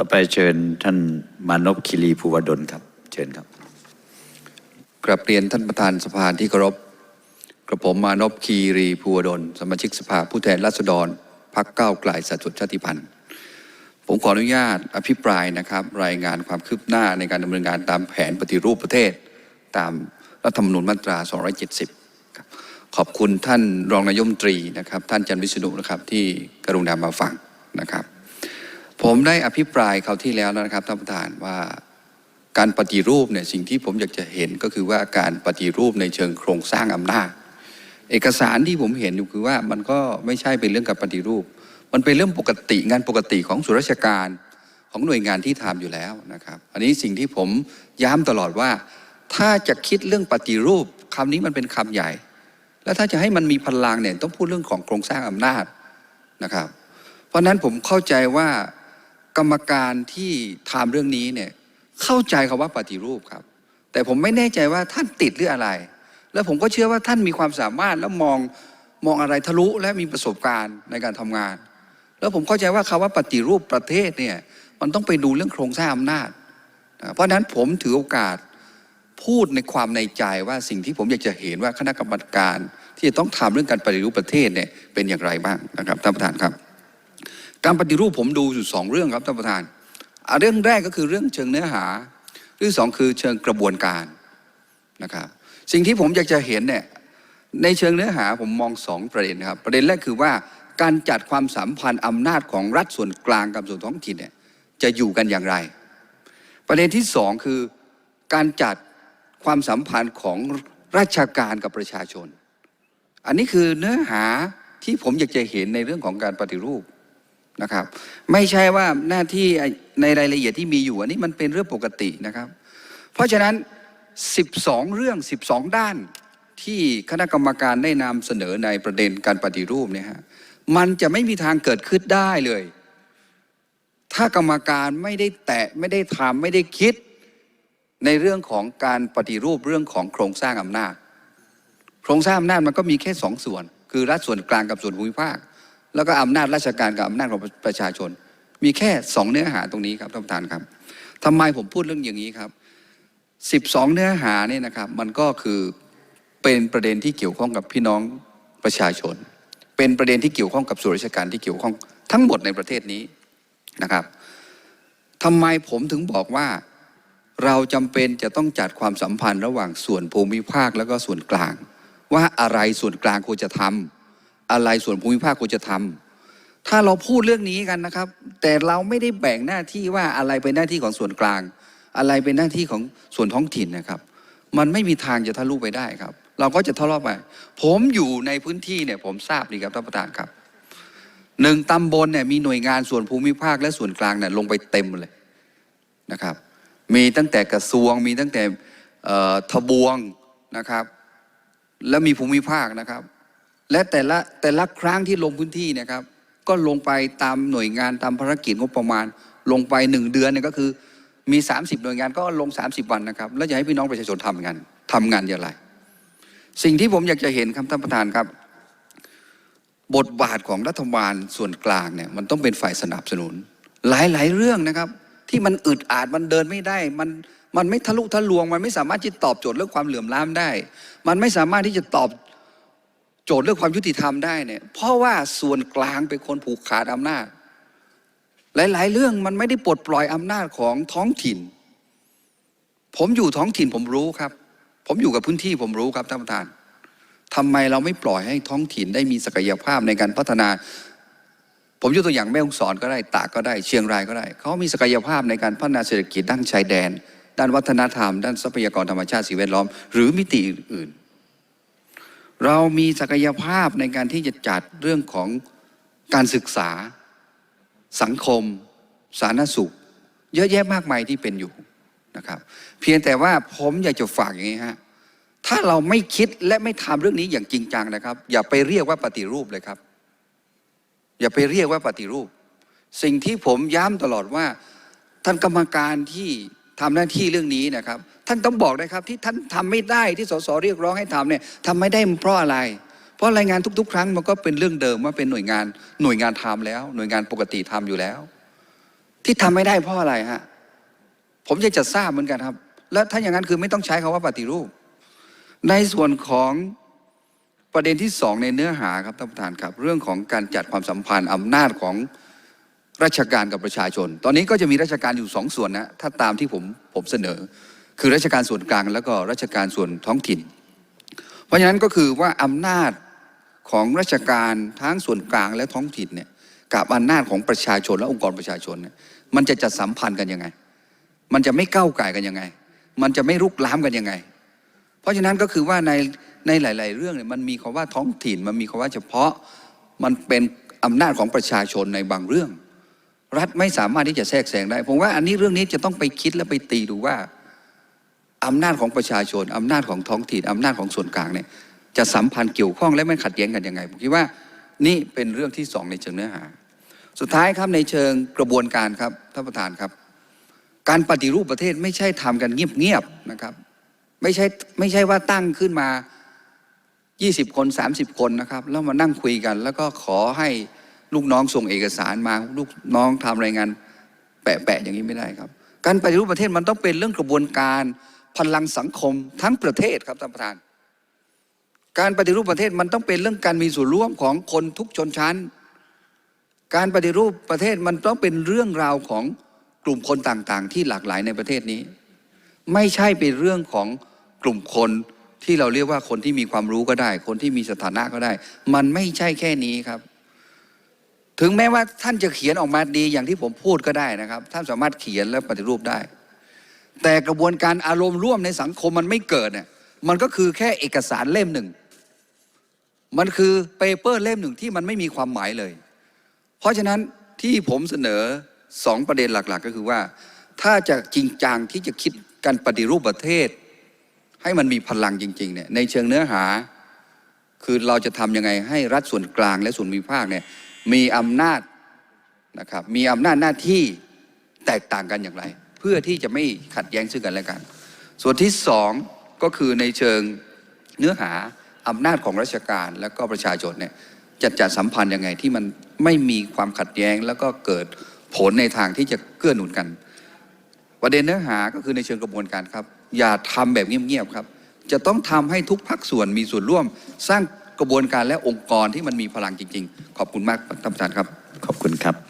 ต่อไปเชิญท่านมานพคิรีภูวดลครับ เชิญครับกราบเรียนท่านประธานสภาที่เคารพกระผมมานพคีรีภูวดลสมาชิกสภาผู้แทนราษฎรพักเก้าไกลสัดส่วนชาติพันธุ์ผมขออนุญาตอภิปรายนะครับ รายงานความคืบหน้าในการดำเนินงานตามแผนปฏิรูปประเทศ ตามรัฐธรรมนูญมาตรา 270 ขอบคุณท่านรองนายมตรีนะครับ ท่านจันวิษณุนะครับที่กรุณามาฟังนะครับ ผมได้อภิปรายเขาวที่แล้วนะครับท่านประธานว่าการปฏิรูปเนี่ยสิ่งที่ผมอยากจะเห็นก็คือว่าการปฏิรูปในเชิงโครงสร้างอำนาจ เอกสารที่ผมเห็นอยู่คือว่ามันก็ไม่ใช่เป็นเรื่องการปฏิรูป มันเป็นเรื่องปกติงานปกติของส่วนราชการของหน่วยงานที่ทำอยู่แล้วนะครับ อันนี้สิ่งที่ผมย้ำตลอดว่า ถ้าจะคิดเรื่องปฏิรูปคำนี้มันเป็นคำใหญ่ แล้วถ้าจะให้มันมีพลังเนี่ยต้องพูดเรื่องของโครงสร้างอำนาจนะครับ เพราะฉะนั้นผมเข้าใจว่า กรรมการที่ทำเรื่องนี้เนี่ยเข้าใจคำว่าปฏิรูปครับ แต่ผมไม่แน่ใจว่าท่านติดหรืออะไร แล้วผมก็เชื่อว่าท่านมีความสามารถแล้วมองมองอะไรทะลุและมีประสบการณ์ในการทำงาน แล้วผมเข้าใจว่าคำว่าปฏิรูปประเทศเนี่ยมันต้องไปดูเรื่องโครงสร้างอำนาจนะเพราะฉะนั้นผมถือโอกาสพูดในความในใจว่าสิ่งที่ผมอยากจะเห็นว่าคณะกรรมการที่จะต้องทำเรื่องการปฏิรูปประเทศเนี่ยเป็นอย่างไรบ้างนะครับท่านประธานครับ การปฏิรูปผมดูอยู่สองเรื่องครับท่านประธานเรื่องแรกก็คือเรื่องเชิงเนื้อหา เรื่องสองคือเชิงกระบวนการนะครับสิ่งที่ผมอยากจะเห็นเนี่ยในเชิงเนื้อหาผมมองสองประเด็นครับ ประเด็นแรกคือว่าการจัดความสัมพันธ์อำนาจของรัฐส่วนกลางกับส่วนท้องถิ่นเนี่ยจะอยู่กันอย่างไร ประเด็นที่สองคือการจัดความสัมพันธ์ของราชการกับประชาชน อันนี้คือเนื้อหาที่ผมอยากจะเห็นในเรื่องของการปฏิรูป นะครับ ไม่ใช่ว่าหน้าที่ในรายละเอียดที่มีอยู่อันนี้มันเป็นเรื่องปกตินะครับ เพราะฉะนั้น 12 เรื่อง 12 ด้านที่คณะกรรมการได้นำเสนอในประเด็นการปฏิรูปเนี่ยฮะมันจะไม่มีทางเกิดขึ้นได้เลย ถ้ากรรมการไม่ได้แตะไม่ได้ทำไม่ได้คิด ในเรื่องของการปฏิรูปเรื่องของโครงสร้างอำนาจ โครงสร้างอำนาจมันก็มีแค่สองส่วน คือรัฐส่วนกลางกับส่วนภูมิภาค แล้วก็อำนาจราชการกับอำนาจของประชาชน มีแค่สองเนื้อหาตรงนี้ครับท่านประธานครับทำไมผมพูดเรื่องอย่างนี้ครับสิบสองเนื้อหาเนี่ยนะครับมันก็คือเป็นประเด็นที่เกี่ยวข้องกับพี่น้องประชาชน เป็นประเด็นที่เกี่ยวข้องกับส่วนราชการที่เกี่ยวข้องทั้งหมดในประเทศนี้นะครับทำไมผมถึงบอกว่าเราจำเป็นจะต้องจัดความสัมพันธ์ระหว่างส่วนภูมิภาคแล้วก็ส่วนกลาง ว่าอะไรส่วนกลางควรจะทำ อะไรส่วนภูมิภาคควรจะทำถ้าเราพูดเรื่องนี้กันนะครับ แต่เราไม่ได้แบ่งหน้าที่ว่าอะไรเป็นหน้าที่ของส่วนกลาง อะไรเป็นหน้าที่ของส่วนท้องถิ่นนะครับ มันไม่มีทางจะทะลุไปได้ครับ เราก็จะทะเลาะไป ผมอยู่ในพื้นที่เนี่ยผมทราบดีครับท่านประธานครับหนึ่งตำบลเนี่ยมีหน่วยงานส่วนภูมิภาคและส่วนกลางเนี่ยลงไปเต็มเลยนะครับ มีตั้งแต่กระทรวงมีตั้งแต่ทบวงนะครับ แล้วมีภูมิภาคนะครับ และแต่ละแต่ละครั้งที่ลงพื้นที่นะครับ ก็ลงไปตามหน่วยงานตามภารกิจงบประมาณ ลงไปหนึ่งเดือนเนี่ยก็คือมี 30 หน่วยงานก็ลง 30 วันนะครับ แล้วจะให้พี่น้องประชาชนทำงานทำงานอย่างไร สิ่งที่ผมอยากจะเห็นครับท่านประธานครับ บทบาทของรัฐบาลส่วนกลางเนี่ยมันต้องเป็นฝ่ายสนับสนุน หลาย ๆ เรื่องนะครับ ที่มันอึดอัดมันเดินไม่ได้มันมันไม่ทะลุทะลวง มันไม่สามารถที่ตอบโจทย์เรื่องความเหลื่อมล้ำได้ มันไม่สามารถที่จะตอบ โจทย์เรื่องความยุติธรรมได้เนี่ย เพราะว่าส่วนกลางเป็นคนผูกขาดอำนาจ หลาย ๆ เรื่องมันไม่ได้ปลดปล่อยอำนาจของท้องถิ่น ผมอยู่ท้องถิ่นผมรู้ครับ ผมอยู่กับพื้นที่ผมรู้ครับท่านประธานทำไมเราไม่ปล่อยให้ท้องถิ่นได้มีศักยภาพในการพัฒนา ผมยกตัวอย่างแม่ฮ่องสอนก็ได้ตากก็ได้ เชียงรายก็ได้ เขามีศักยภาพในการพัฒนาเศรษฐกิจด้านชายแดน ด้านวัฒนธรรม ด้านทรัพยากรธรรมชาติสิ่งแวดล้อม หรือมิติอื่นๆ เรามีศักยภาพในการที่จะจัดเรื่องของการศึกษา สังคม สาธารณสุข เยอะแยะมากมายที่เป็นอยู่นะครับ เพียงแต่ว่าผมอยากจะฝากอย่างนี้ฮะถ้าเราไม่คิดและไม่ทำเรื่องนี้อย่างจริงจังนะครับ อย่าไปเรียกว่าปฏิรูปเลยครับ อย่าไปเรียกว่าปฏิรูป สิ่งที่ผมย้ำตลอดว่าท่านกรรมการที่ ทำหน้าที่เรื่องนี้นะครับ ท่านต้องบอกนะครับที่ท่านทำไม่ได้ที่สสเรียกร้องให้ทำเนี่ยทำไม่ได้เพราะอะไร เพราะรายงานทุก ๆ ครั้งมันก็เป็นเรื่องเดิมว่าเป็นหน่วยงานหน่วยงานทำแล้ว หน่วยงานปกติทำอยู่แล้ว ที่ทำไม่ได้เพราะอะไรฮะผมอยากจะทราบเหมือนกันครับ และถ้าอย่างนั้นคือไม่ต้องใช้คาว่าปฏิรูป ในส่วนของประเด็นที่สองในเนื้อหาครับท่านประธานครับ เรื่องของการจัดความสัมพันธ์อำนาจของ ราชการกับประชาชน ตอนนี้ก็จะมีราชการอยู่สองส่วนนะถ้าตามที่ผมผมเสนอ คือราชการส่วนกลาง แล้วก็ราชการส่วนท้องถิ่น เพราะฉะนั้นก็คือว่าอำนาจของราชการทั้งส่วนกลางและท้องถิ่นเนี่ยกับอำนาจของประชาชนและองค์กรประชาชนเนี่ยมันจะจัดสัมพันธ์กันยังไง มันจะไม่ก้าวไก่กันยังไง มันจะไม่รุกล้ำกันยังไง เพราะฉะนั้นก็คือว่าในในหลาย ๆ เรื่องเนี่ยมันมีคำว่าท้องถิ่น มันมีคำว่าเฉพาะ มันเป็นอำนาจของประชาชนในบางเรื่อง รัฐไม่สามารถที่จะแทรกแซงได้ ผมว่าอันนี้เรื่องนี้จะต้องไปคิดและไปตีดูว่าอำนาจของประชาชนอำนาจของท้องถิ่นอำนาจของส่วนกลางเนี่ยจะสัมพันธ์เกี่ยวข้องและไม่ขัดแย้งกันยังไงผมคิดว่านี่เป็นเรื่องที่สองในเชิงเนื้อหา สุดท้ายครับในเชิงกระบวนการครับท่านประธานครับ การปฏิรูปประเทศไม่ใช่ทำกันเงียบๆนะครับ ไม่ใช่ไม่ใช่ว่าตั้งขึ้นมา 20 คน 30 คนนะครับ แล้วมานั่งคุยกัน แล้วก็ขอให้ ลูกน้องส่งเอกสารมา ลูกน้องทำรายงานแปะๆอย่างนี้ไม่ได้ครับ การปฏิรูปประเทศมันต้องเป็นเรื่องกระบวนการพลังสังคมทั้งประเทศครับท่านประธาน การปฏิรูปประเทศมันต้องเป็นเรื่องการมีส่วนร่วมของคนทุกชนชั้น การปฏิรูปประเทศมันต้องเป็นเรื่องราวของกลุ่มคนต่างๆ ที่หลากหลายในประเทศนี้ ไม่ใช่เป็นเรื่องของกลุ่มคนที่เราเรียกว่าคนที่มีความรู้ก็ได้ คนที่มีสถานะก็ได้ มันไม่ใช่แค่นี้ครับ ถึงแม้ว่าท่านจะเขียนออกมาดีอย่างที่ผมพูดก็ได้นะครับ ท่านสามารถเขียนและปฏิรูปได้ แต่กระบวนการอารมณ์ร่วมในสังคมมันไม่เกิดเนี่ยมันก็คือแค่เอกสารเล่มหนึ่ง มันคือเปเปอร์เล่มหนึ่งที่มันไม่มีความหมายเลย เพราะฉะนั้นที่ผมเสนอสองประเด็นหลัก ๆ ก็คือว่า ถ้าจะจริงจังที่จะคิดการปฏิรูปประเทศ ให้มันมีพลังจริงๆเนี่ยในเชิงเนื้อหา คือเราจะทำยังไงให้รัฐส่วนกลางและส่วนภูมิภาคเนี่ย มีอำนาจนะครับมีอำนาจหน้าที่แตกต่างกันอย่างไร เพื่อที่จะไม่ขัดแย้งซึ่งกันและกัน ส่วนที่สองก็คือในเชิงเนื้อหาอำนาจของราชการและก็ประชาชนเนี่ยจะจัดสัมพันธ์ยังไงที่มันไม่มีความขัดแย้งแล้วก็เกิดผลในทางที่จะเกื้อหนุนกัน ประเด็นเนื้อหาก็คือในเชิงกระบวนการครับ อย่าทำแบบเงียบๆครับ จะต้องทำให้ทุกภาคส่วนมีส่วนร่วมสร้าง กระบวนการและองค์กรที่มันมีพลังจริง ๆ ขอบคุณมากท่านประธานครับ ขอบคุณครับ